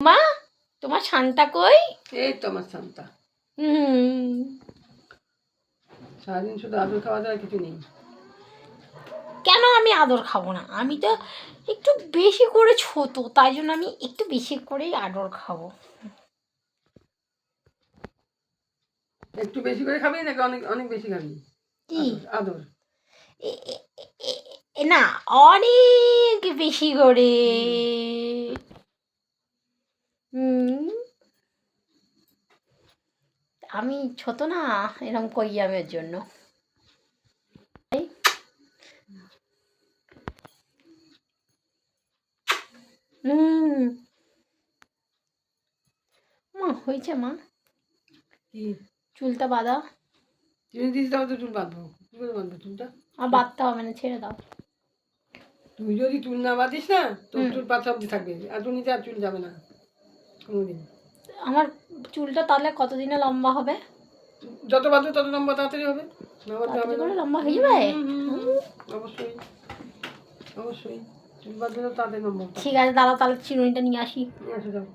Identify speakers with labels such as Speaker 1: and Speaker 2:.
Speaker 1: মা তোমার শান্তা কই?
Speaker 2: এই তো আমার শান্তা।
Speaker 1: হুম।
Speaker 2: সারাদিন শুধু আদর খাওয়া ছাড়া কিছু নেই।
Speaker 1: কেন আমি আদর খাব না? আমি তো একটু বেশি করে ছোট তাই জন্য আমি একটু বেশি করেই আদর খাব।
Speaker 2: একটু বেশি করে খাবি নাকি অনেক অনেক বেশি খাবি?
Speaker 1: কি?
Speaker 2: আদর,
Speaker 1: না অনেক বেশি করে। আমি ছোট না এরকম করি আমি জন্য মা হয়েছে মা। চুলটা বাঁধা।
Speaker 2: চিনি দিস দাও তো চুল বাঁধবো। কি করে বাঁধবো চুলটা?
Speaker 1: আর বাঁধতে হবে না ছেড়ে দাও।
Speaker 2: তুই যদি চুল না বাঁধিস না তোর চুল পাতা অব্দি থাকবে। আর তোর নিচে আর চুল যাবে না। কোনোদিন।
Speaker 1: আমার চুলটা তাহলে কতদিনে লম্বা হবে?
Speaker 2: যত বাঁধবে তত লম্বা তাড়াতাড়ি হবে। না বাঁধলে হবে না।
Speaker 1: লম্বা হয়ে যাবে?
Speaker 2: অবশ্যই। অবশ্যই। চুল বাঁধলে তো তাড়াতাড়ি লম্বা
Speaker 1: ঠিক আছে দাদা তাহলে চিরুনিটা নিয়ে আসি।
Speaker 2: নিয়ে আসো যাও।